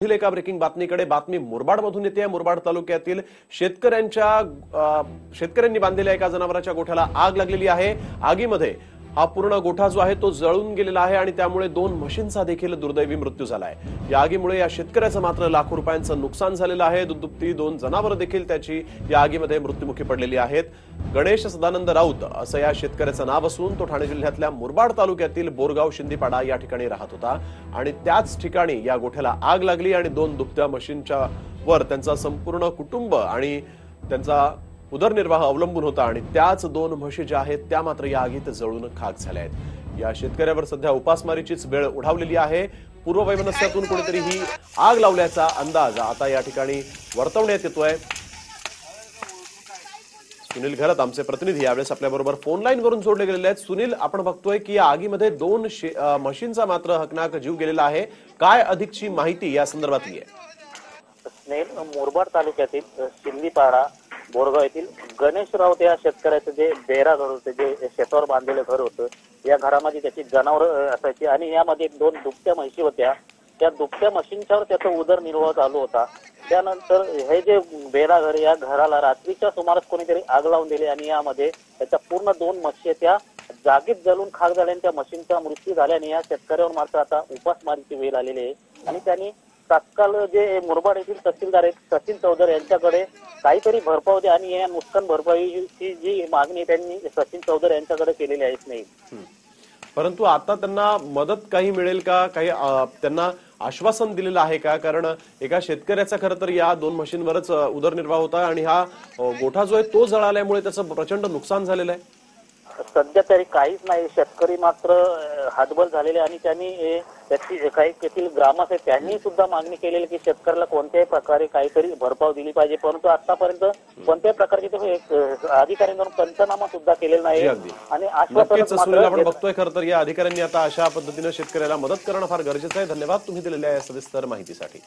पुढील एका ब्रेकिंग बातमीकडे. बातमी मुरबाडमधून येते. मुरबाड तालुक्यातील शेतकऱ्यांच्या शेतकऱ्यांनी बांधलेल्या एका जनावराच्या गोठ्याला आग लागलेली आहे. आगीमध्ये हा पूर्ण गोठा जो आहे तो जळून गेलेला आहे आणि त्यामुळे दोन म्हशींचा देखील दुर्दैवी मृत्यू झाला आहे या आगीमुळे या शेतकऱ्याचं मात्र लाखो रुपयांचं नुकसान झालेलं आहे. दुधदुभती दोन जनावर देखील त्याची या आगीमध्ये मृत्युमुखी पडलेली आहेत. गणेश सदानंद राऊत असं या शेतकऱ्याचं नाव असून तो ठाणे जिल्ह्यातल्या मुरबाड तालुक्यातील बोरगाव शिंदीपाडा या ठिकाणी राहत होता. आणि त्याच ठिकाणी या गोठ्याला आग लागली आणि दोन दुभत्या मशीनच्या वर त्यांचा संपूर्ण कुटुंब आणि त्यांचा उदरनिर्वाह अवलंबून होता आणि त्याच दोन म्हशी ज्या आहेत त्या मात्र या आगीत जळून खाक झाल्या आहेत. या शेतकऱ्यावर सध्या उपासमारीचीच वेळ उढावलेली आहे. पूर्ववैमनस्यातून कोणीतरी ही आग लावल्याचा अंदाज आता या ठिकाणी वर्तवण्यात येतोय. सुनील घरत आमचे प्रतिनिधी यावेळेस आपल्याबरोबर फोन लाईन वरून जोडले गेलेले आहेत. सुनील आपण बघतोय की या आगीमध्ये दोन शे- म्हशींचा मात्र हकनाक जीव गेलेला आहे. काय अधिकची माहिती या संदर्भातली आहे? स्नेल मुरबाड तालुक्यातील सिंधीपाडा बोरगाव येथील गणेश राऊत या शेतकऱ्याचं जे बेरा घर होतं जे शेतावर बांधलेलं घर होतं या घरामध्ये त्याची जनावरं असायची आणि यामध्ये दोन दुभत्या म्हशी होत्या. त्या दुभत्या म्हशींच्यावर त्याचा उदरनिर्वाह चालू होता. त्यानंतर हे जे बेरा घर या घराला रात्रीच्या सुमारास कोणीतरी आग लावून दिली आणि यामध्ये त्याच्या पूर्ण दोन म्हशी त्या जागीच जळून खाक झाल्याने त्या म्हशींचा मृत्यू झाल्याने या शेतकऱ्यावर मात्र आता उपासमारीची वेळ आलेली आहे. आणि त्यांनी तात्काळ जे मुरबाड येथील तहसीलदार आहेत सचिन चौधरी यांच्याकडे काहीतरी भरपाव दे आणि या नुकसान भरपाईची जी मागणी त्यांनी सचिन चौधरी यांच्याकडे केलेली आहेच नाही. परंतु आता त्यांना मदत काही मिळेल का? काही त्यांना आश्वासन दिलेलं आहे का? कारण एका शेतकऱ्याचा खरं तर या दोन मशीनवरच उदरनिर्वाह होता आणि हा गोठा जो आहे तो जळाल्यामुळे त्याचं प्रचंड नुकसान झालेलं आहे. सध्या तरी काहीच नाही. शेतकरी मात्र हातबल झालेले आणि त्यांनी त्याची काही तेथील ग्रामस्थ आहेत त्यांनी सुद्धा मागणी केलेली की शेतकऱ्याला कोणत्याही प्रकारे काहीतरी भरपाव दिली पाहिजे. परंतु आतापर्यंत कोणत्याही प्रकारचे अधिकाऱ्यांकडून पंचनामा सुद्धा केलेला नाही. आणि आश्वासन सुनील आपण बघतोय खरं तर या अधिकाऱ्यांनी आता अशा पद्धतीनं शेतकऱ्याला मदत करणं फार गरजेचं आहे. धन्यवाद तुम्ही दिलेल्या या सविस्तर माहितीसाठी.